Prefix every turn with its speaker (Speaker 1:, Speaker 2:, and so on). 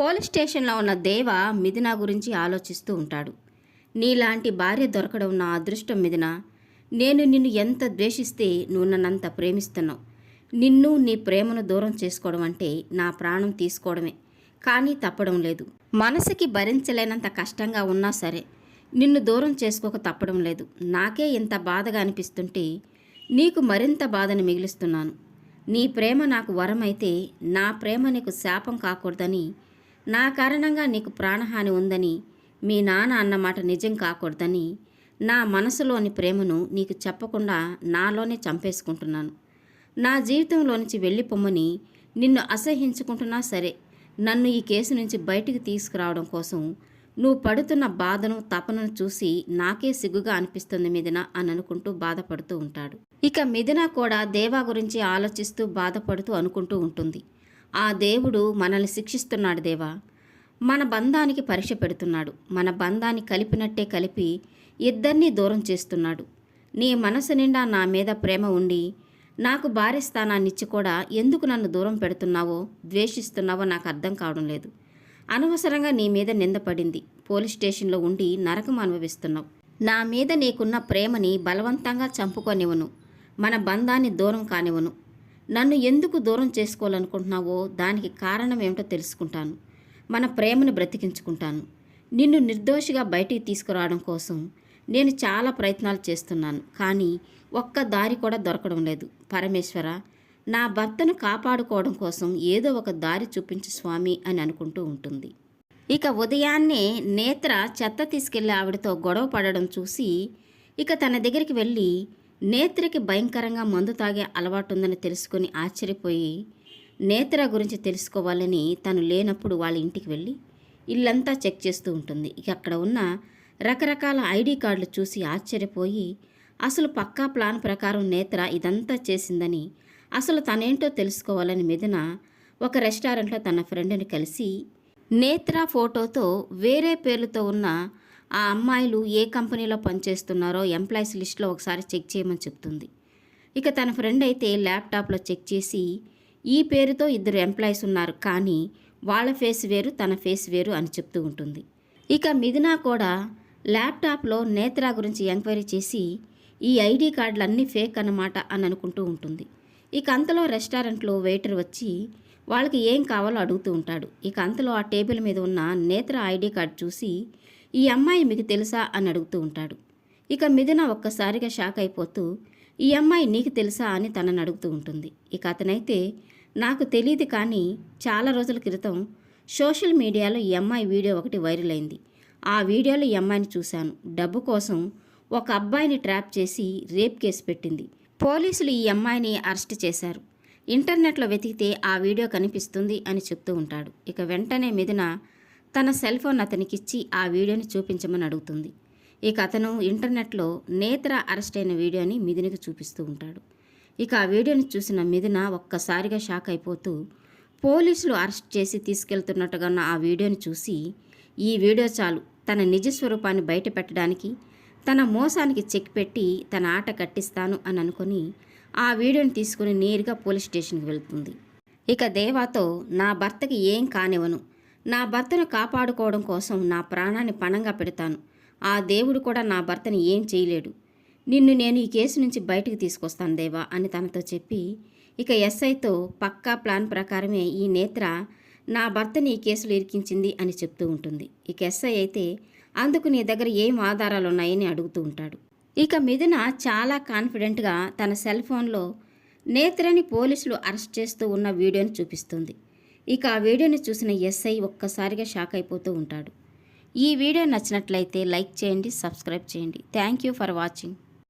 Speaker 1: Police స్టేషన్లో ఉన్న దేవ మిథున గురించి ఆలోచిస్తూ ఉంటాడు. నీలాంటి భార్య దొరకడం నా అదృష్టం మిథున. నేను నిన్ను ఎంత ద్వేషిస్తే నువ్వు నన్నంత ప్రేమిస్తున్నావు. నిన్ను నీ ప్రేమను దూరం చేసుకోవడం అంటే నా ప్రాణం తీసుకోవడమే. కానీ తప్పడం లేదు. మనసుకి భరించలేనంత కష్టంగా ఉన్నా సరే నిన్ను దూరం చేసుకోక తప్పడం లేదు. నాకే ఇంత బాధగా అనిపిస్తుంటే నీకు మరింత బాధను మిగిలిస్తున్నాను. నీ ప్రేమ నాకు వరమైతే నా ప్రేమ నీకు శాపం కాకూడదని నా కారణంగా నీకు ప్రాణహాని ఉందని మీ నాన్న అన్నమాట నిజం కాకూడదని నా మనసులోని ప్రేమను నీకు చెప్పకుండా నాలోనే చంపేసుకుంటున్నాను. నా జీవితంలోంచి వెళ్ళిపోమ్మని నిన్ను అసహించుకుంటున్నా సరే నన్ను ఈ కేసు నుంచి బయటికి తీసుకురావడం కోసం నువ్వు పడుతున్న బాధను తపనను చూసి నాకే సిగ్గుగా అనిపిస్తుంది మిథున అని అనుకుంటూ బాధపడుతూ ఉంటాడు. ఇక మిథున కూడా దేవా గురించి ఆలోచిస్తూ బాధపడుతూ అనుకుంటూ ఉంటుంది. ఆ దేవుడు మనల్ని శిక్షిస్తున్నాడు దేవా. మన బంధానికి పరీక్ష పెడుతున్నాడు. మన బంధాన్ని కలిపినట్టే కలిపి ఇద్దరినీ దూరం చేస్తున్నాడు. నీ మనసు నిండా నా మీద ప్రేమ ఉండి నాకు భార్య స్థానాన్నిచ్చి కూడా ఎందుకు నన్ను దూరం పెడుతున్నావో ద్వేషిస్తున్నావో నాకు అర్థం కావడం లేదు. అనవసరంగా నీ మీద నిందపడింది పోలీస్ స్టేషన్లో ఉండి నరకం అనుభవిస్తున్నావు. నా మీద నీకున్న ప్రేమని బలవంతంగా చంపుకొనివ్వను మన బంధాన్ని దూరం కానివ్వను నన్ను ఎందుకు దూరం చేసుకోవాలనుకుంటున్నావో దానికి కారణం ఏమిటో తెలుసుకుంటాను. మన ప్రేమను బ్రతికించుకుంటాను. నిన్ను నిర్దోషిగా బయటికి తీసుకురావడం కోసం నేను చాలా ప్రయత్నాలు చేస్తున్నాను. కానీ ఒక్క దారి కూడా దొరకడం లేదు. పరమేశ్వర నా భర్తను కాపాడుకోవడం కోసం ఏదో ఒక దారి చూపించు స్వామి అని అనుకుంటూ ఉంటుంది. ఇక ఉదయాన్నే నేత్ర చెత్త తీసుకెళ్ళి ఆవిడతో గొడవ పడడం చూసి ఇక తన దగ్గరికి వెళ్ళి నేత్రకి భయంకరంగా మందు తాగే అలవాటు ఉందని తెలుసుకుని ఆశ్చర్యపోయి నేత్ర గురించి తెలుసుకోవాలని తను లేనప్పుడు వాళ్ళ ఇంటికి వెళ్ళి ఇల్లంతా చెక్ చేస్తూ ఉంటుంది. ఇక అక్కడ ఉన్న రకరకాల ఐడి కార్డులు చూసి ఆశ్చర్యపోయి అసలు పక్కా ప్లాన్ ప్రకారం నేత్ర ఇదంతా చేసిందని అసలు తనేంటో తెలుసుకోవాలని మిథున ఒక రెస్టారెంట్లో తన ఫ్రెండ్ని కలిసి నేత్ర ఫోటోతో వేరే పేర్లతో ఉన్న ఆ అమ్మాయిలు ఏ కంపెనీలో పనిచేస్తున్నారో ఎంప్లాయీస్ లిస్ట్లో ఒకసారి చెక్ చేయమని చెప్తుంది. ఇక తన ఫ్రెండ్ అయితే ల్యాప్టాప్లో చెక్ చేసి ఈ పేరుతో ఇద్దరు ఎంప్లాయీస్ ఉన్నారు కానీ వాళ్ళ ఫేస్ వేరు తన ఫేస్ వేరు అని చెప్తూ ఉంటుంది. ఇక మిథునా కూడా ల్యాప్టాప్లో నేత్ర గురించి ఎంక్వైరీ చేసి ఈ ఐడి కార్డులన్నీ ఫేక్ అన్నమాట అని అనుకుంటూ ఉంటుంది. ఇక అంతలో రెస్టారెంట్లో వెయిటర్ వచ్చి వాళ్ళకి ఏం కావాలో అడుగుతూ ఉంటాడు. ఇక అంతలో ఆ టేబుల్ మీద ఉన్న నేత్ర ఐడి కార్డు చూసి ఈ అమ్మాయి మీకు తెలుసా అని అడుగుతూ ఉంటాడు. ఇక మిథున ఒక్కసారిగా షాక్ అయిపోతూ ఈ అమ్మాయి నీకు తెలుసా అని తనని అడుగుతూ ఉంటుంది. ఇక అతనైతే నాకు తెలియదు కానీ చాలా రోజుల క్రితం సోషల్ మీడియాలో ఈ అమ్మాయి వీడియో ఒకటి వైరల్ అయింది. ఆ వీడియోలో ఈ అమ్మాయిని చూశాను. డబ్బు కోసం ఒక అబ్బాయిని ట్రాప్ చేసి రేప్ కేసు పెట్టింది. పోలీసులు ఈ అమ్మాయిని అరెస్ట్ చేశారు. ఇంటర్నెట్లో వెతికితే ఆ వీడియో కనిపిస్తుంది అని చెప్తూ ఉంటాడు. ఇక వెంటనే మిథున తన సెల్ ఫోన్ అతనికిచ్చి ఆ వీడియోని చూపించమని అడుగుతుంది. ఇక అతను ఇంటర్నెట్లో నేత్ర అరెస్ట్ అయిన వీడియోని మిథునికి చూపిస్తూ ఉంటాడు. ఇక ఆ వీడియోని చూసిన మిథున ఒక్కసారిగా షాక్ అయిపోతూ పోలీసులు అరెస్ట్ చేసి తీసుకెళ్తున్నట్టుగా ఉన్న ఆ వీడియోని చూసి ఈ వీడియో చాలు. తన నిజ స్వరూపాన్ని బయట పెట్టడానికి తన మోసానికి చెక్ పెట్టి తన ఆట కట్టిస్తాను అని అనుకుని ఆ వీడియోని తీసుకుని నేరుగా పోలీస్ స్టేషన్కి వెళ్తుంది. ఇక దేవాతో నా భర్తకి ఏం కానివ్వను. నా భర్తను కాపాడుకోవడం కోసం నా ప్రాణాన్ని పణంగా పెడతాను. ఆ దేవుడు కూడా నా భర్తని ఏం చేయలేడు. నిన్ను నేను ఈ కేసు నుంచి బయటకు తీసుకొస్తాను దేవా అని తనతో చెప్పి ఇక ఎస్ఐతో పక్కా ప్లాన్ ప్రకారమే ఈ నేత్ర నా భర్తని ఈ కేసులో ఇరికించింది అని చెప్తూ ఉంటుంది. ఇక ఎస్ఐ అయితే అందుకు నీ దగ్గర ఏం ఆధారాలు ఉన్నాయని అడుగుతూ ఉంటాడు. ఇక మిథున చాలా కాన్ఫిడెంట్గా తన సెల్ ఫోన్లో నేత్రని పోలీసులు అరెస్ట్ చేస్తూ ఉన్న వీడియోని చూపిస్తుంది. ఇక ఆ వీడియోని చూసిన ఎస్ఐ ఒక్కసారిగా షాక్ అయిపోతూ ఉంటాడు. ఈ వీడియో నచ్చినట్లయితే లైక్ చేయండి సబ్స్క్రైబ్ చేయండి. Thank you for watching.